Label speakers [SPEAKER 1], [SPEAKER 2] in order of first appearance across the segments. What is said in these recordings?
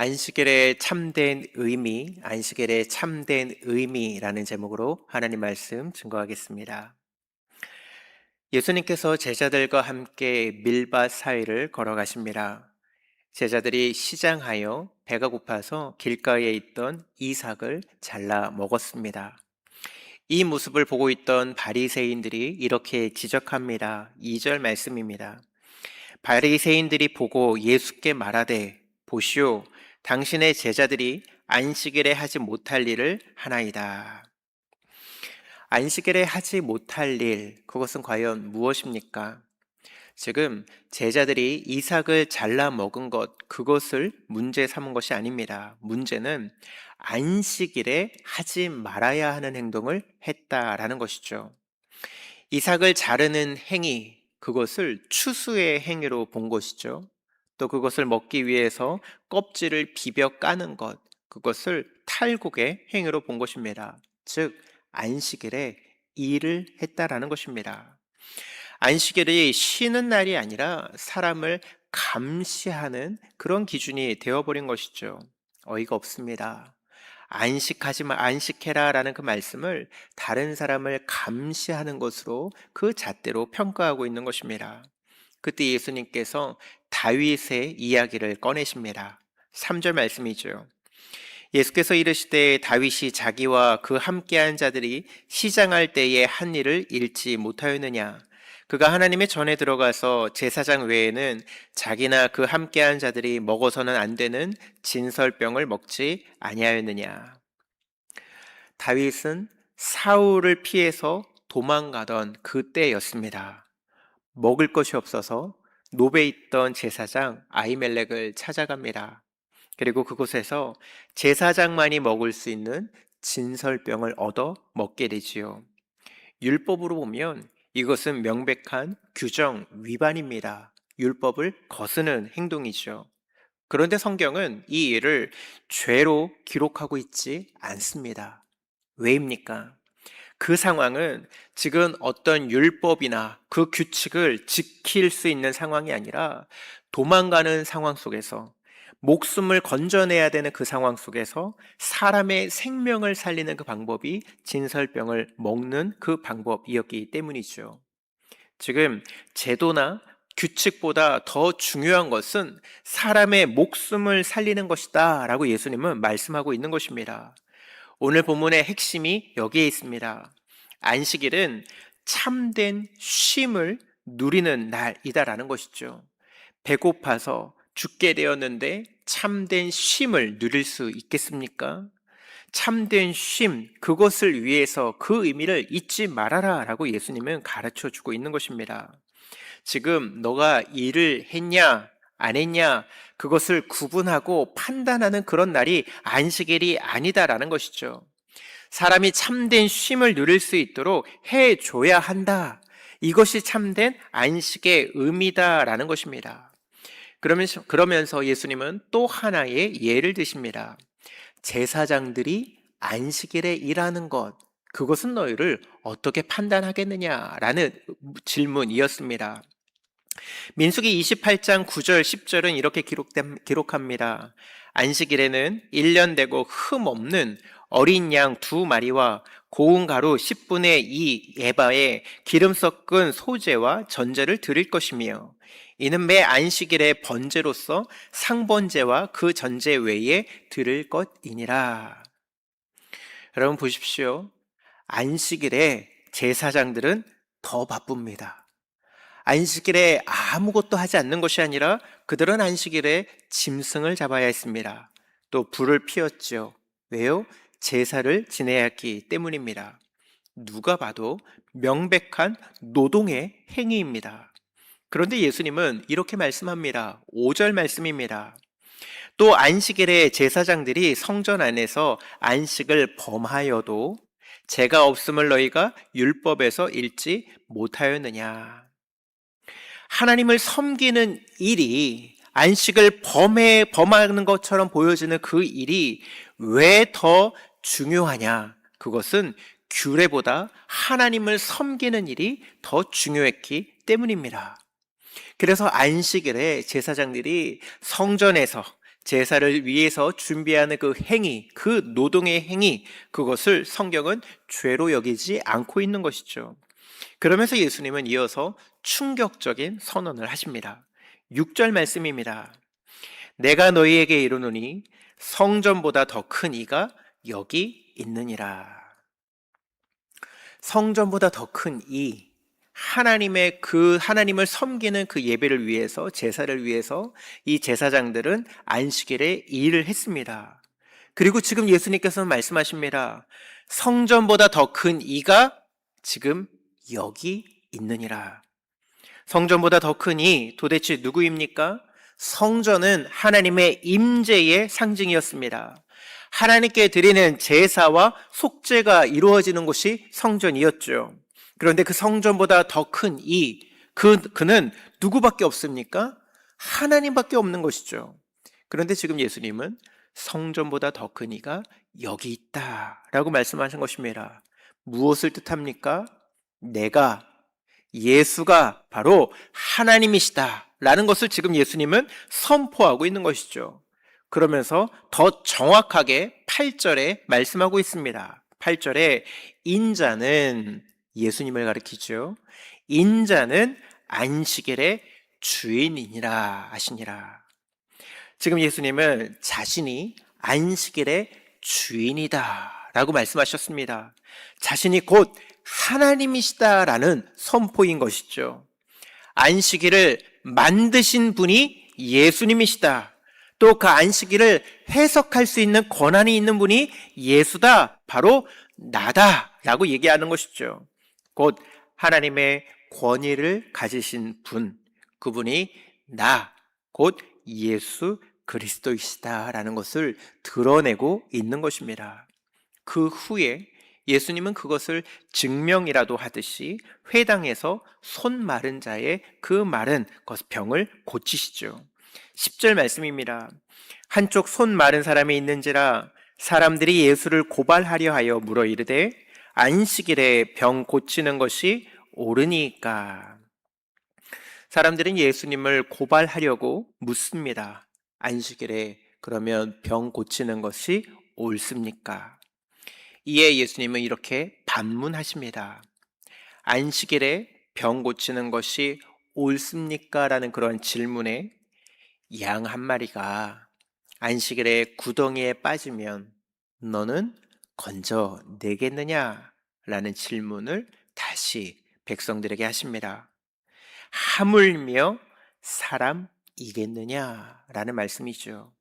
[SPEAKER 1] 안식일의 참된 의미, 안식일의 참된 의미라는 제목으로 하나님 말씀 증거하겠습니다. 예수님께서 제자들과 함께 밀밭 사이를 걸어가십니다. 제자들이 시장하여 배가 고파서 길가에 있던 이삭을 잘라 먹었습니다. 이 모습을 보고 있던 바리새인들이 이렇게 지적합니다. 2절 말씀입니다. 바리새인들이 보고 예수께 말하되 보시오 당신의 제자들이 안식일에 하지 못할 일을 하나이다. 안식일에 하지 못할 일, 그것은 과연 무엇입니까? 지금 제자들이 이삭을 잘라 먹은 것, 그것을 문제 삼은 것이 아닙니다. 문제는 안식일에 하지 말아야 하는 행동을 했다라는 것이죠. 이삭을 자르는 행위, 그것을 추수의 행위로 본 것이죠. 또 그것을 먹기 위해서 껍질을 비벼 까는 것, 그것을 탈곡의 행위로 본 것입니다. 즉, 안식일에 일을 했다라는 것입니다. 안식일이 쉬는 날이 아니라 사람을 감시하는 그런 기준이 되어버린 것이죠. 어이가 없습니다. 안식하지 마, 안식해라 라는 그 말씀을 다른 사람을 감시하는 것으로 그 잣대로 평가하고 있는 것입니다. 그때 예수님께서 다윗의 이야기를 꺼내십니다. 3절 말씀이죠. 예수께서 이르시되 다윗이 자기와 그 함께한 자들이 시장할 때에 한 일을 잃지 못하였느냐 그가 하나님의 전에 들어가서 제사장 외에는 자기나 그 함께한 자들이 먹어서는 안 되는 진설병을 먹지 아니하였느냐 다윗은 사울을 피해서 도망가던 그때였습니다. 먹을 것이 없어서 노베 있던 제사장 아이멜렉을 찾아갑니다. 그리고 그곳에서 제사장만이 먹을 수 있는 진설병을 얻어 먹게 되지요. 율법으로 보면 이것은 명백한 규정 위반입니다. 율법을 거스는 행동이죠. 그런데 성경은 이 일을 죄로 기록하고 있지 않습니다. 왜입니까? 그 상황은 지금 어떤 율법이나 그 규칙을 지킬 수 있는 상황이 아니라 도망가는 상황 속에서 목숨을 건져내야 되는 그 상황 속에서 사람의 생명을 살리는 그 방법이 진설병을 먹는 그 방법이었기 때문이죠. 지금 제도나 규칙보다 더 중요한 것은 사람의 목숨을 살리는 것이다 라고 예수님은 말씀하고 있는 것입니다. 오늘 본문의 핵심이 여기에 있습니다. 안식일은 참된 쉼을 누리는 날이다라는 것이죠. 배고파서 죽게 되었는데 참된 쉼을 누릴 수 있겠습니까? 참된 쉼, 그것을 위해서 그 의미를 잊지 말아라 라고 예수님은 가르쳐 주고 있는 것입니다. 지금 너가 일을 했냐, 안 했냐, 그것을 구분하고 판단하는 그런 날이 안식일이 아니다라는 것이죠. 사람이 참된 쉼을 누릴 수 있도록 해줘야 한다. 이것이 참된 안식의 의미다라는 것입니다. 그러면서, 그러면서 예수님은 또 하나의 예를 드십니다. 제사장들이 안식일에 일하는 것, 그것은 너희를 어떻게 판단하겠느냐라는 질문이었습니다. 민수기 28장 9절 10절은 이렇게 기록된, 기록합니다. 안식일에는 1년 되고 흠 없는 어린 양 두 마리와 고운 가루 10분의 2 에바에 기름 섞은 소재와 전제를 드릴 것이며 이는 매 안식일의 번제로서 상번제와 그 전제 외에 드릴 것이니라. 여러분 보십시오. 안식일에 제사장들은 더 바쁩니다. 안식일에 아무것도 하지 않는 것이 아니라 그들은 안식일에 짐승을 잡아야 했습니다. 또 불을 피웠죠. 왜요? 제사를 지내야 했기 때문입니다. 누가 봐도 명백한 노동의 행위입니다. 그런데 예수님은 이렇게 말씀합니다. 5절 말씀입니다. 또 안식일에 제사장들이 성전 안에서 안식을 범하여도 제가 없음을 너희가 율법에서 읽지 못하였느냐. 하나님을 섬기는 일이 안식을 범해 범하는 것처럼 보여지는 그 일이 왜 더 중요하냐? 그것은 규례보다 하나님을 섬기는 일이 더 중요했기 때문입니다. 그래서 안식일에 제사장들이 성전에서 제사를 위해서 준비하는 그 행위, 그 노동의 행위, 그것을 성경은 죄로 여기지 않고 있는 것이죠. 그러면서 예수님은 이어서 충격적인 선언을 하십니다. 6절 말씀입니다. 내가 너희에게 이르노니 성전보다 더 큰 이가 여기 있느니라. 성전보다 더 큰 이, 하나님의 그 하나님을 섬기는 그 예배를 위해서 제사를 위해서 이 제사장들은 안식일에 일을 했습니다. 그리고 지금 예수님께서는 말씀하십니다. 성전보다 더 큰 이가 지금 여기 있느니라. 성전보다 더큰이 도대체 누구입니까? 성전은 하나님의 임재의 상징이었습니다. 하나님께 드리는 제사와 속죄가 이루어지는 곳이 성전이었죠. 그런데 그 성전보다 더 큰 이, 그, 그는 누구밖에 없습니까? 하나님밖에 없는 것이죠. 그런데 지금 예수님은 성전보다 더 큰 이가 여기 있다. 라고 말씀하신 것입니다. 무엇을 뜻합니까? 내가, 예수가 바로 하나님이시다. 라는 것을 지금 예수님은 선포하고 있는 것이죠. 그러면서 더 정확하게 8절에 말씀하고 있습니다. 8절에 인자는 예수님을 가리키죠. 인자는 안식일의 주인이니라 하시니라. 지금 예수님은 자신이 안식일의 주인이다 라고 말씀하셨습니다. 자신이 곧 하나님이시다라는 선포인 것이죠. 안식일을 만드신 분이 예수님이시다. 또 그 안식일을 해석할 수 있는 권한이 있는 분이 예수다. 바로 나다. 라고 얘기하는 것이죠. 곧 하나님의 권위를 가지신 분. 그분이 나. 곧 예수 그리스도이시다라는 것을 드러내고 있는 것입니다. 그 후에 예수님은 그것을 증명이라도 하듯이 회당에서 손 마른 자의 그 마른 것 병을 고치시죠. 10절 말씀입니다. 한쪽 손 마른 사람이 있는지라 사람들이 예수를 고발하려 하여 물어 이르되 안식일에 병 고치는 것이 옳으니까. 사람들은 예수님을 고발하려고 묻습니다. 안식일에 그러면 병 고치는 것이 옳습니까? 이에 예수님은 이렇게 반문하십니다. 안식일에 병 고치는 것이 옳습니까? 라는 그런 질문에 양 한 마리가 안식일에 구덩이에 빠지면 너는 건져 내겠느냐? 라는 질문을 다시 백성들에게 하십니다. 하물며 사람 이겠느냐? 라는 말씀이죠.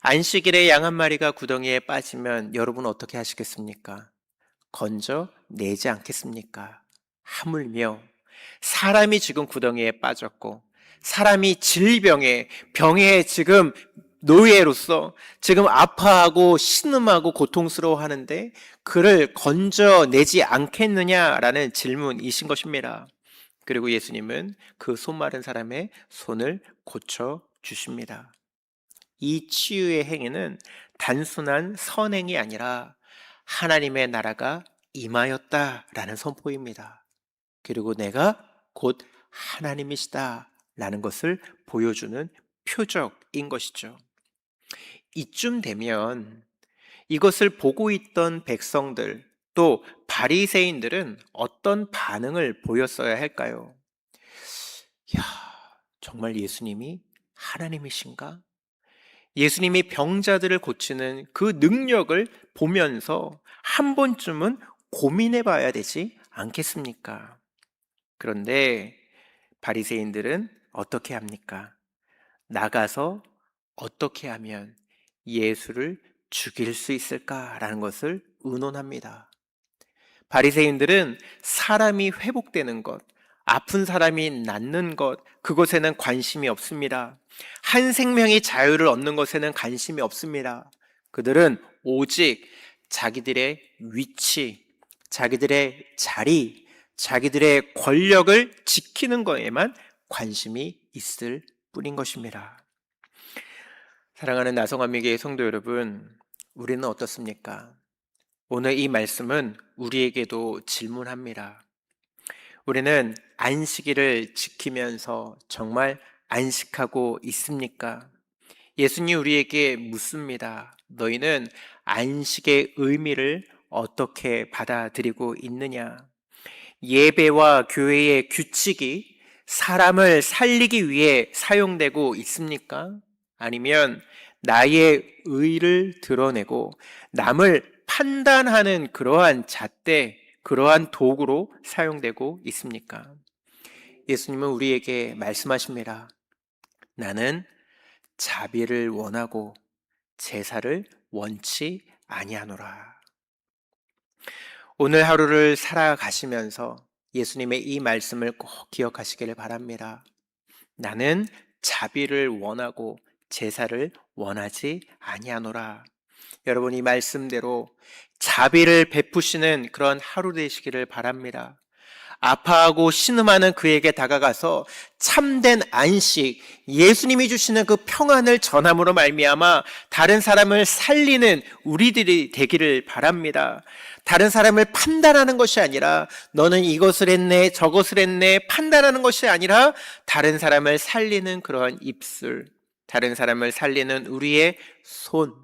[SPEAKER 1] 안식일에 양 한 마리가 구덩이에 빠지면 여러분 어떻게 하시겠습니까? 건져 내지 않겠습니까? 하물며 사람이 지금 구덩이에 빠졌고 사람이 질병에 병에 지금 노예로서 지금 아파하고 신음하고 고통스러워 하는데 그를 건져내지 않겠느냐라는 질문이신 것입니다. 그리고 예수님은 그 손 마른 사람의 손을 고쳐 주십니다. 이 치유의 행위는 단순한 선행이 아니라 하나님의 나라가 임하였다라는 선포입니다. 그리고 내가 곧 하나님이시다라는 것을 보여주는 표적인 것이죠. 이쯤 되면 이것을 보고 있던 백성들 또 바리새인들은 어떤 반응을 보였어야 할까요? 야, 정말 예수님이 하나님이신가? 예수님이 병자들을 고치는 그 능력을 보면서 한 번쯤은 고민해 봐야 되지 않겠습니까? 그런데 바리새인들은 어떻게 합니까? 나가서 어떻게 하면 예수를 죽일 수 있을까라는 것을 의논합니다. 바리새인들은 사람이 회복되는 것, 아픈 사람이 낫는 것, 그것에는 관심이 없습니다. 한 생명이 자유를 얻는 것에는 관심이 없습니다. 그들은 오직 자기들의 위치, 자기들의 자리, 자기들의 권력을 지키는 것에만 관심이 있을 뿐인 것입니다. 사랑하는 나성함미교의 성도 여러분, 우리는 어떻습니까? 오늘 이 말씀은 우리에게도 질문합니다. 우리는 안식일을 지키면서 정말 안식하고 있습니까? 예수님 우리에게 묻습니다. 너희는 안식의 의미를 어떻게 받아들이고 있느냐? 예배와 교회의 규칙이 사람을 살리기 위해 사용되고 있습니까? 아니면 나의 의를 드러내고 남을 판단하는 그러한 잣대, 그러한 도구로 사용되고 있습니까? 예수님은 우리에게 말씀하십니다. 나는 자비를 원하고 제사를 원치 아니하노라. 오늘 하루를 살아가시면서 예수님의 이 말씀을 꼭 기억하시기를 바랍니다. 나는 자비를 원하고 제사를 원하지 아니하노라. 여러분 이 말씀대로 자비를 베푸시는 그런 하루 되시기를 바랍니다. 아파하고 신음하는 그에게 다가가서 참된 안식, 예수님이 주시는 그 평안을 전함으로 말미암아 다른 사람을 살리는 우리들이 되기를 바랍니다. 다른 사람을 판단하는 것이 아니라 너는 이것을 했네, 저것을 했네 판단하는 것이 아니라 다른 사람을 살리는 그러한 입술, 다른 사람을 살리는 우리의 손,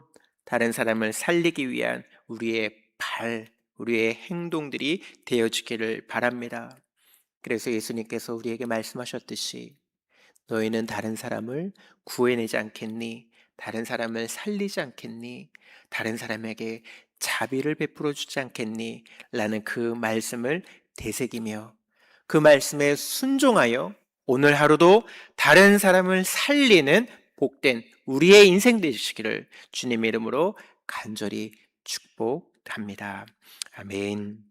[SPEAKER 1] 다른 사람을 살리기 위한 우리의 발, 우리의 행동들이 되어지기를 바랍니다. 그래서 예수님께서 우리에게 말씀하셨듯이 너희는 다른 사람을 구해내지 않겠니? 다른 사람을 살리지 않겠니? 다른 사람에게 자비를 베풀어 주지 않겠니? 라는 그 말씀을 되새기며 그 말씀에 순종하여 오늘 하루도 다른 사람을 살리는 복된 우리의 인생 되시기를 주님의 이름으로 간절히 축복합니다. 아멘.